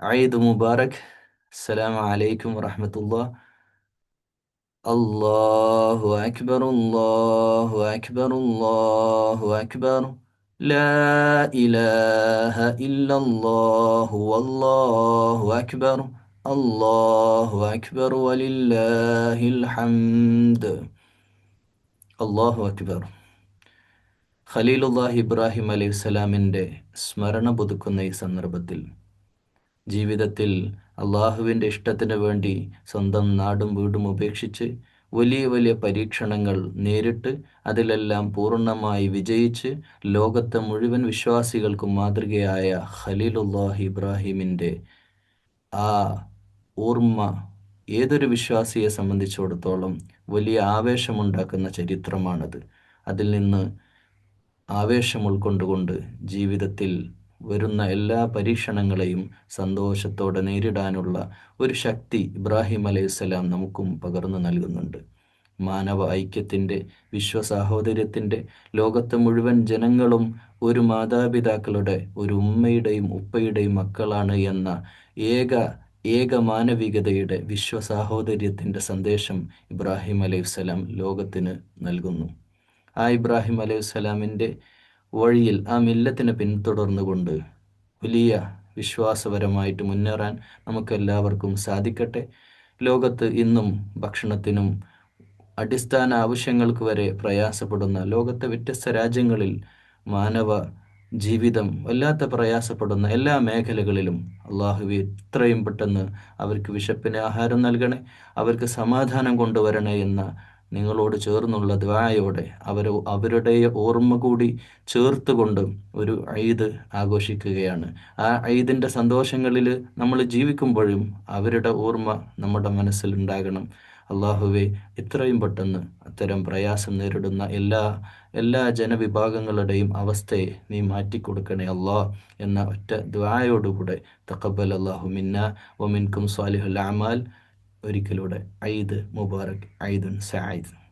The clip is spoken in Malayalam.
عيد مبارك السلام عليكم ورحمة الله الله أكبر الله أكبر الله أكبر لا إله إلا الله والله أكبر الله أكبر ولله الحمد അള്ളാഹു അക്ബർ ഖലീലുല്ലാഹി ഇബ്രാഹിം അലൈഹി സ്വലാമിൻ്റെ സ്മരണ പുതുക്കുന്ന ഈ സന്ദർഭത്തിൽ ജീവിതത്തിൽ അള്ളാഹുവിന്റെ ഇഷ്ടത്തിന് വേണ്ടി സ്വന്തം നാടും വീടും ഉപേക്ഷിച്ച് വലിയ വലിയ പരീക്ഷണങ്ങൾ നേരിട്ട് അതിലെല്ലാം പൂർണമായി വിജയിച്ച് ലോകത്തെ മുഴുവൻ വിശ്വാസികൾക്കും മാതൃകയായ ഖലീലുല്ലാഹി ഇബ്രാഹിമിന്റെ ആ ഓർമ്മ ഏതൊരു വിശ്വാസിയെ സംബന്ധിച്ചിടത്തോളം വലിയ ആവേശമുണ്ടാക്കുന്ന ചരിത്രമാണത്. അതിൽ നിന്ന് ആവേശം ഉൾക്കൊണ്ടുകൊണ്ട് ജീവിതത്തിൽ വരുന്ന എല്ലാ പരീക്ഷണങ്ങളെയും സന്തോഷത്തോടെ നേരിടാനുള്ള ഒരു ശക്തി ഇബ്രാഹിം അലൈഹിസ്സലാം നമുക്കും പകർന്നു നൽകുന്നുണ്ട്. മാനവ ഐക്യത്തിന്റെ വിശ്വസാഹോദര്യത്തിന്റെ ലോകത്ത് മുഴുവൻ ജനങ്ങളും ഒരു മാതാപിതാക്കളുടെ ഒരു ഉമ്മയുടെയും ഉപ്പയുടെയും മക്കളാണ് എന്ന ഏക ഏക മാനവികതയുടെ വിശ്വസാഹോദര്യത്തിന്റെ സന്ദേശം ഇബ്രാഹിം അലൈഹിസ്സലാം ലോകത്തിന് നൽകുന്നു. ആ ഇബ്രാഹിം അലൈഹിസ്സലാമിന്റെ വഴിയിൽ ആ മില്ലത്തിനെ പിന്തുടർന്നുകൊണ്ട് വലിയ വിശ്വാസപരമായിട്ട് മുന്നേറാൻ നമുക്കെല്ലാവർക്കും സാധിക്കട്ടെ. ലോകത്ത് ഇന്നും ഭക്ഷണത്തിനും അടിസ്ഥാന ആവശ്യങ്ങൾക്ക് വരെ പ്രയാസപ്പെടുന്ന ലോകത്തെ വ്യത്യസ്ത രാജ്യങ്ങളിൽ മാനവ ജീവിതം വല്ലാത്ത പ്രയാസപ്പെടുന്ന എല്ലാ മേഖലകളിലും അള്ളാഹുവി എത്രയും പെട്ടെന്ന് അവർക്ക് വിശപ്പിന് ആഹാരം നൽകണേ അവർക്ക് സമാധാനം കൊണ്ടുവരണേ എന്ന നിങ്ങളോട് ചേർന്നുള്ള ദ്വായോടെ അവർ അവരുടെ ഓർമ്മ കൂടി ചേർത്തുകൊണ്ട് ഒരു ഐദ് ആഘോഷിക്കുകയാണ്. ആ ഐദിന്റെ സന്തോഷങ്ങളിൽ നമ്മൾ ജീവിക്കുമ്പോഴും അവരുടെ ഓർമ്മ നമ്മുടെ മനസ്സിലുണ്ടാകണം. അള്ളാഹുവെ എത്രയും പെട്ടെന്ന് അത്തരം പ്രയാസം നേരിടുന്ന എല്ലാ എല്ലാ ജനവിഭാഗങ്ങളുടെയും അവസ്ഥയെ നീ മാറ്റിക്കൊടുക്കണേ അള്ളാ എന്ന ഒറ്റ ദ്വായോടുകൂടെ തക്കബൽ അള്ളാഹു മിന്ന ഒമിൻകും സ്വാലിഹുൽ അമാൽ. ഒരിക്കലൂടെ. ഐദ് മുബാറക്. ഐദുൻ സൈദ്